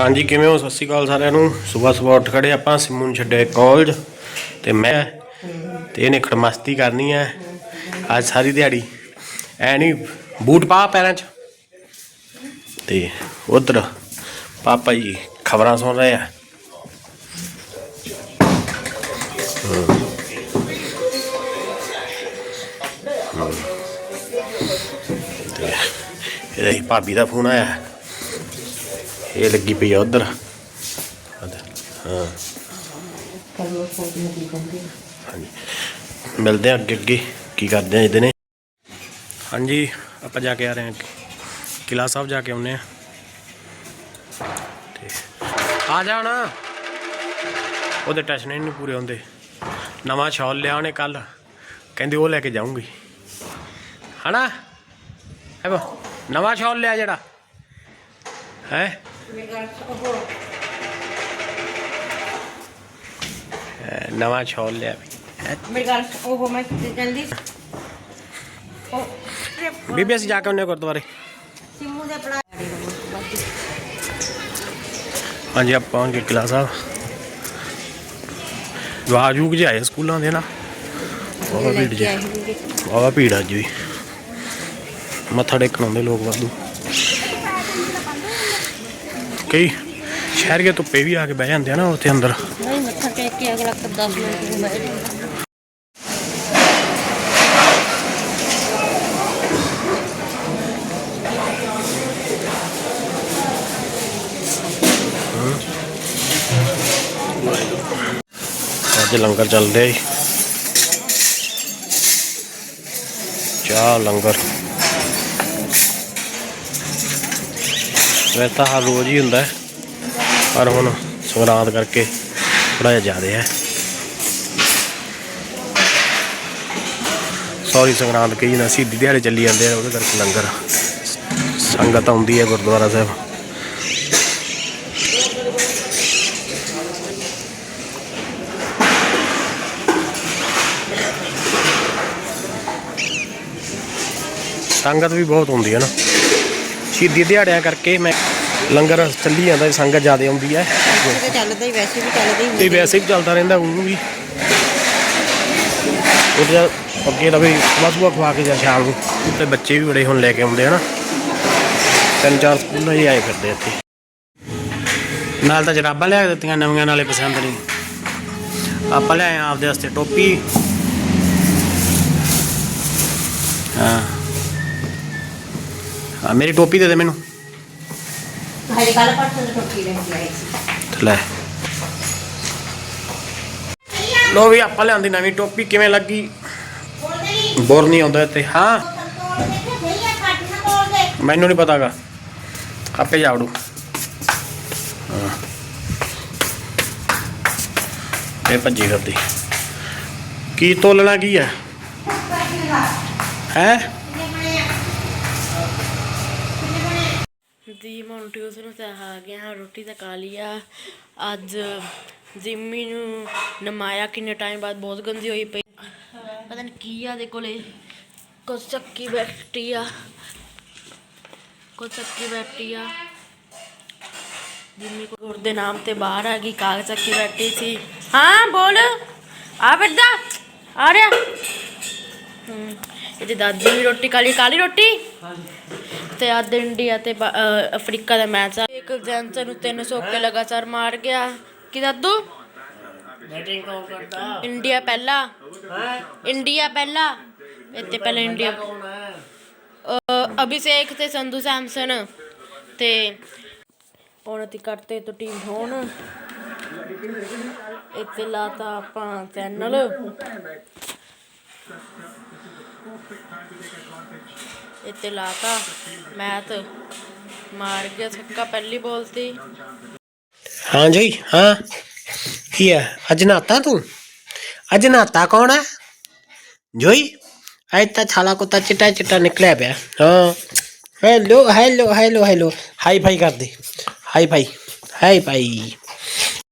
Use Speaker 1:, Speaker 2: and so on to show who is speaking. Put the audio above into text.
Speaker 1: ਹਾਂਜੀ, ਕਿਵੇਂ ਹੋ? ਸਤਿ ਸ਼੍ਰੀ ਅਕਾਲ ਸਾਰਿਆਂ ਨੂੰ। ਸਵੇਰ ਸਵੇਰ ਉੱਠ ਖੜੇ ਆਪਾਂ ਸਿਮੂ ਨੂੰ ਛੱਡੇ ਕਾਲਜ ਤੇ ਮੈਂ ਤੇ ਇਹਨੇ ਖੜਮਸਤੀ ਕਰਨੀ ਹੈ। ਅੱਜ ਸਾਰੀ ਦਿਹਾੜੀ। ਐ ਨਹੀਂ ਬੂਟ ਪਾ ਪੈਰਾਂ 'ਚ। ਤੇ ਉਧਰ ਪਾਪਾ ਜੀ ਖਬਰਾਂ ਸੁਣ ਰਹੇ ਆ। ਤੇ ਇਹਦਾ ਹੀ ਭਾਬੀ ਦਾ ਫੋਨ ਆਇਆ। ਇਹ ਲੱਗੀ ਪਈ ਆ ਉਧਰ। ਹਾਂ। ਹਾਂਜੀ। ਮਿਲਦੇ ਆ ਅੱਗੇ ਅੱਗੇ, ਕੀ ਕਰਦੇ ਆ ਇਹਦੇ ਨੇ। ਹਾਂਜੀ, ਆਪਾਂ ਜਾ ਕੇ ਆ ਰਹੇ ਹਾਂ ਕਿਲਾ ਸਾਹਿਬ ਜਾ ਕੇ ਆਉਨੇ ਆ ਆ ਜਾ ਹੁਣ। ਉਹਦੇ ਟੈਸ਼ਨ ਨਹੀਂ ਪੂਰੇ ਹੁੰਦੇ। ਨਵਾਂ ਸ਼ਾਲ ਲਿਆ ਉਹਨੇ ਕੱਲ ਕਹਿੰਦੇ ਉਹ ਲੈ ਕੇ ਜਾਊਂਗੀ। ਹਨਾ? ਹੈ ਬਾ ਨਵਾਂ ਸ਼ਾਲ ਲਿਆ ਜਿਹੜਾ। ਹੈ? ਨਵਾਂ ਸ਼ਾਲ ਲਿਆ।
Speaker 2: ਮੇਰੀ ਗੱਲ ਉਹ ਮੈਂ ਜਲਦੀ ਉਹ
Speaker 1: ਬੀਬੀ ਅਸੀਂ ਜਾ ਕੇ ਹਾਂ ਗੁਰਦੁਆਰੇ।
Speaker 2: ਸਿਮੂ ਦੇ ਪੜਾ
Speaker 1: ਹਾਂਜੀ ਆਪਾਂ ਪਹੁੰਚ ਗਏ ਕਿਲਾ ਸਾਹਿਬ ਵਾਜੂਕ ਜਿਹਾ ਆਏ ਸਕੂਲਾਂ ਦੇ ਨਾ। ਬਹੁਤ ਭੀੜ ਜੀ ਬਹੁਤ ਭੀੜ ਅੱਜ ਵੀ। ਮੱਥਾ ਟੇਕਣ ਆਉਂਦੇ ਲੋਕ ਵਾਧੂ। ਕਈ ਸ਼ਹਿਰ ਕੇ ਧੁੱਪੇ ਵੀ ਆ ਕੇ ਬਹਿ ਜਾਂਦੇ ਆ ਨਾ ਉੱਥੇ ਅੰਦਰ।
Speaker 2: ਨਹੀਂ ਮੱਥਾ ਟੇਕ ਕੇ ਅਗਲਾ 10 ਮਿੰਟ ਨੂੰ ਬਹਿ ਜਾਂਦਾ
Speaker 1: ਅੱਜ ਲੰਗਰ ਚੱਲ ਰਿਹਾ ਜੀ। ਚਾਹ ਲੰਗਰ। ਵੈਸੇ ਤਾਂ ਹਰ ਰੋਜ਼ ਹੀ ਹੁੰਦਾ ਪਰ ਹੁਣ ਸੰਗਰਾਂਦ ਕਰਕੇ ਥੋੜਾ ਜਿਹਾ ਜ਼ਿਆਦਾ ਹੈ। ਸੌਰੀ ਸੰਗਰਾਂਦ ਕਹੀ ਨਾ ਸਿੱਧੀ ਦਿਹਾੜੇ ਚੱਲੀ ਜਾਂਦੇ ਆ ਉਹਦੇ ਕਰਕੇ ਲੰਗਰ ਸੰਗਤ ਆਉਂਦੀ ਹੈ ਗੁਰਦੁਆਰਾ ਸਾਹਿਬ। ਸੰਗਤ ਵੀ ਬਹੁਤ ਹੁੰਦੀ ਹੈ ਨਾ। ਸ਼ਹੀਦੀ ਦਿਹਾੜਿਆਂ ਕਰਕੇ ਮੈਂ ਲੰਗਰ ਚੱਲੀ ਜਾਂਦਾ ਸੰਗਤ ਜ਼ਿਆਦਾ ਆਉਂਦੀ ਹੈ।
Speaker 2: ਤੇ ਚੱਲਦਾ ਹੀ ਵੈਸੇ ਵੀ ਚੱਲਦਾ ਹੀ
Speaker 1: ਤੇ ਵੈਸੇ ਵੀ ਚੱਲਦਾ ਰਹਿੰਦਾ ਉਹਨੂੰ ਵੀ। ਉਹ ਜਾਂ ਅੱਗੇ ਤਾਂ ਵੀ ਸੁਬਾਹ ਖਵਾ ਕੇ ਜਾਂ ਸ਼ਾਮ ਨੂੰ। ਤੇ ਬੱਚੇ ਵੀ ਬੜੇ ਹੁਣ ਲੈ ਕੇ ਆਉਂਦੇ ਹਨਾ ਤਿੰਨ ਚਾਰ ਸਕੂਲਾਂ ਹੀ ਆਏ ਫਿਰਦੇ ਇੱਥੇ। ਨਾਲ ਤਾਂ ਜਰਾਬਾਂ ਲਿਆ ਕੇ ਦਿੱਤੀਆਂ ਨਵੀਆਂ ਨਾਲੇ ਪਸੰਦ ਨਹੀਂ। ਆਪਾਂ ਲਿਆਏ ਆਪਦੇ ਵਾਸਤੇ ਟੋਪੀ। ਹਾਂ। ਹਾਂ ਮੇਰੀ ਟੋਪੀ ਦੇ ਦੇ ਮੈਨੂੰ।
Speaker 2: ਹਰੇ ਕੱਲ ਪਰਸੋਂ ਟੋਪੀ ਲੈ ਕੇ ਆਈ ਸੀ।
Speaker 1: ਲੈ। ਲੋ ਵੀ ਆਪਾਂ ਲਿਆਂਦੀ ਨਵੀਂ ਟੋਪੀ ਕਿਵੇਂ ਲੱਗੀ? ਬੋਰ ਨਹੀਂ ਆਉਂਦਾ ਇੱਥੇ। ਹਾਂ। ਮੈਨੂੰ ਨਹੀਂ ਪਤਾਗਾ। ਆਪੇ ਜਾਵੜੂ ਇਹ ਭੱਜੀ ਕਰਦੀ ਕੀ ਤੋਲਣਾ ਕੀ ਹੈ? ਹੈ?
Speaker 3: ਜੀ ਮੈਂ ਟਿਊਸ਼ਨ ਤੋਂ ਆ ਗਿਆ, ਹਾਂ, ਰੋਟੀ ਤਾਂ ਖਾ ਲਈ ਅੱਜ ਜਿੰਮੀ ਨੂੰ ਨਮਾਇਆ ਕਿੰਨੇ ਟਾਈਮ ਬਾਅਦ, ਬਹੁਤ ਗੰਦੀ ਹੋਈ ਪਈ। ਪਤਾ ਨਹੀਂ ਕੀ ਆ ਦੇ ਕੋਲੇ। ਕੁਛ ਚੱਕੀ ਬੈਠੀ ਆ। ਕੁਛ ਚੱਕੀ ਬੈਠੀ ਆ। ਜਿੰਮੀ ਕੋਲ ਦੇ ਨਾਮ ਤੇ ਬਾਹਰ ਆ ਗਈ, ਕਾਗ ਚੱਕੀ ਬੈਠੀ ਸੀ। ਹਾਂ, ਬੋਲ। ਆ ਬੇਟਾ, ਆ ਰਿਹਾ। ਹੂੰ। ਇਹਦੀ ਦਾਦੀ ਵੀ ਰੋਟੀ ਲਈ ਕਾਲੀ ਰੋਟੀ? ਤੇ ਅੱਜ ਇੰਡੀਆ ਤੇ ਅਫਰੀਕਾ ਦਾ ਮੈਚ ਆ। ਇੱਕ ਜੈਂਸ ਨੂੰ 300 ਕੇ ਲਗਾਤਾਰ ਮਾਰ ਗਿਆ। ਕਿ ਦਾਦੂ?
Speaker 1: ਬੈਟਿੰਗ ਕੌਣ ਕਰਦਾ?
Speaker 3: ਇੰਡੀਆ ਪਹਿਲਾ।
Speaker 1: ਹੈ?
Speaker 3: ਇੰਡੀਆ ਪਹਿਲਾ। ਇੱਥੇ ਪਹਿਲਾਂ ਇੰਡੀਆ ਅਭਿਸ਼ੇਕ ਤੇ ਸੰਧੂ ਸੈਮਸਨ। ਤੇ ਉਹਨਾਂ ਦੀ ਕਰਤੇ ਤੋਂ ਟੀਮ ਹੋਣ। ਇੱਥੇ ਲਾਤਾ ਆਪਾਂ ਚੈਨਲ ਇੱਥੇ ਲਾਤਾ। ਮੈਥ ਮਾਰ ਗਿਆ ਛੱਕਾ ਪਹਿਲੀ ਬੋਲ ਤੇ
Speaker 1: ਹਾਂ ਜੀ, ਹਾਂ। ਕੀ ਹੈ? ਅੱਜ ਨਹਾਤਾ ਤੂੰ? ਅੱਜ ਨਹਾਤਾ ਕੌਣ ਹੈ? ਜੋਈ, ਅੱਜ ਤਾਂ ਛਾਲਾ ਕੁੱਤਾ ਚਿੱਟਾ ਚਿੱਟਾ ਨਿਕਲਿਆ ਪਿਆ। ਹਾਂ। Hello hello hello hello. Hi fi ਕਰ ਹਾਈ ਫਾਈ ਹਾਈ ਫਾਈ